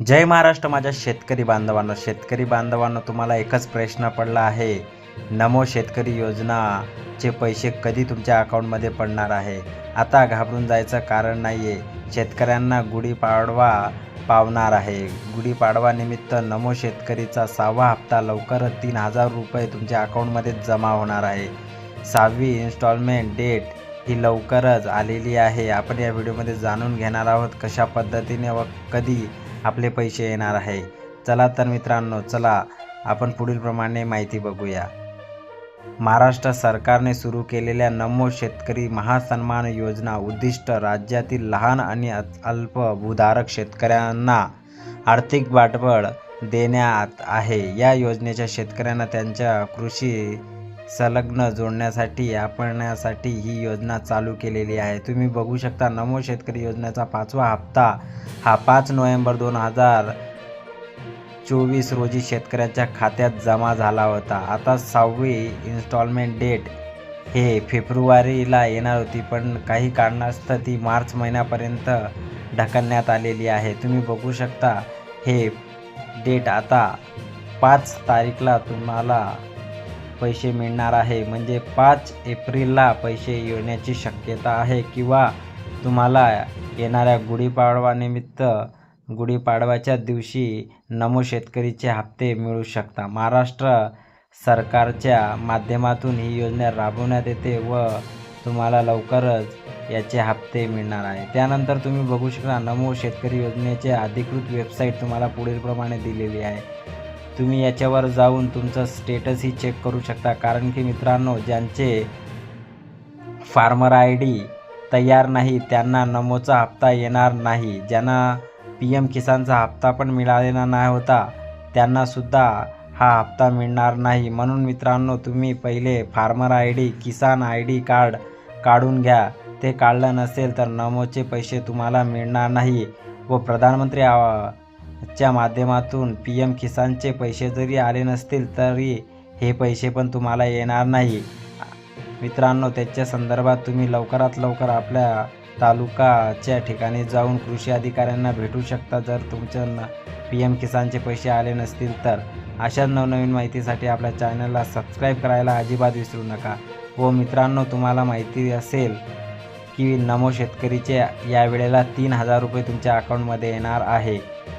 जय महाराष्ट्र माझ्या शेतकरी बांधवांना. शेतकरी बांधवांना तुम्हाला एकच प्रश्न पडला आहे. नमो शेतकरी योजनाचे पैसे कधी तुमच्या अकाउंटमध्ये पडणार आहे? आता घाबरून जायचं कारण नाही आहे शेतकऱ्यांना गुढीपाडवा पावणार आहे. गुढीपाडवानिमित्त नमो शेतकरीचा सहावा हप्ता लवकरच तीन हजार रुपये तुमच्या अकाउंटमध्ये जमा होणार आहे. सहावी इन्स्टॉलमेंट डेट ही लवकरच आलेली आहे. आपण या व्हिडिओमध्ये जाणून घेणार आहोत कशा पद्धतीने व कधी आपले पैसे येणार आहे. चला तर मित्रांनो चला. आपण पुढीलप्रमाणे माहिती बघूया. महाराष्ट्र सरकारने सुरू केलेल्या नमो शेतकरी महासन्मान योजना उद्दिष्ट राज्यातील लहान आणि अ- अल्पभूधारक शेतकऱ्यांना आर्थिक बाटबळ देण्यात आहे. या योजनेच्या शेतकऱ्यांना त्यांच्या कृषी संलग्न जोडण्यासाठी आपण्यासाठी ही योजना चालू केलेली आहे. तुम्ही बघू शकता नमो शेतकरी योजनेचा पाचवा हप्ता हा पाच नोव्हेंबर दोन हजार चोवीस रोजी शेतकऱ्यांच्या खात्यात जमा झाला होता. आता सहावी इन्स्टॉलमेंट डेट हे फेब्रुवारीला येणार होती पण काही कारणास्तव ती मार्च महिन्यापर्यंत ढकलण्यात आलेली आहे. तुम्ही बघू शकता हे डेट आता पाच तारीखला तुम्हाला पैसे मिळणार आहे. म्हणजे पाच एप्रिलला पैसे येण्याची शक्यता आहे किंवा तुम्हाला येणाऱ्या गुढीपाडवानिमित्त गुढीपाडव्याच्या दिवशी नमो शेतकरीचे हप्ते मिळू शकता. महाराष्ट्र सरकारच्या माध्यमातून ही योजना राबवण्यात येते व तुम्हाला लवकरच याचे हप्ते मिळणार आहे. त्यानंतर तुम्ही बघू शकता नमो शेतकरी योजनेचे अधिकृत वेबसाईट तुम्हाला पुढीलप्रमाणे दिलेली आहे. तुम्ही याच्यावर जाऊन तुमचं स्टेटसही चेक करू शकता. कारण की मित्रांनो ज्यांचे फार्मर आय डी तयार नाही त्यांना नमोचा हप्ता येणार नाही. ज्यांना पी एम किसानचा हप्ता पण मिळालेला नाही होता त्यांनासुद्धा हा हप्ता मिळणार नाही. म्हणून मित्रांनो तुम्ही पहिले farmer I D Kisan I D card काढून घ्या. ते काढलं नसेल तर नमोचे पैसे तुम्हाला मिळणार नाही. व प्रधानमंत्री आवा च्या माध्यमातून पी एम किसानचे पैसे जरी आले नसतील तरी हे पैसे पण तुम्हाला येणार नाही. मित्रांनो त्याच्या संदर्भात तुम्ही लवकरात लवकर आपल्या तालुकाच्या ठिकाणी जाऊन कृषी अधिकाऱ्यांना भेटू शकता जर तुमच्या न पी एम किसानचे पैसे आले नसतील तर. अशा नवनवीन माहितीसाठी आपल्या चॅनलला सबस्क्राईब करायला अजिबात विसरू नका. व मित्रांनो तुम्हाला माहिती असेल की नमो शेतकरीचे या वेळेला तीन हजार रुपये तुमच्या अकाउंटमध्ये येणार आहे.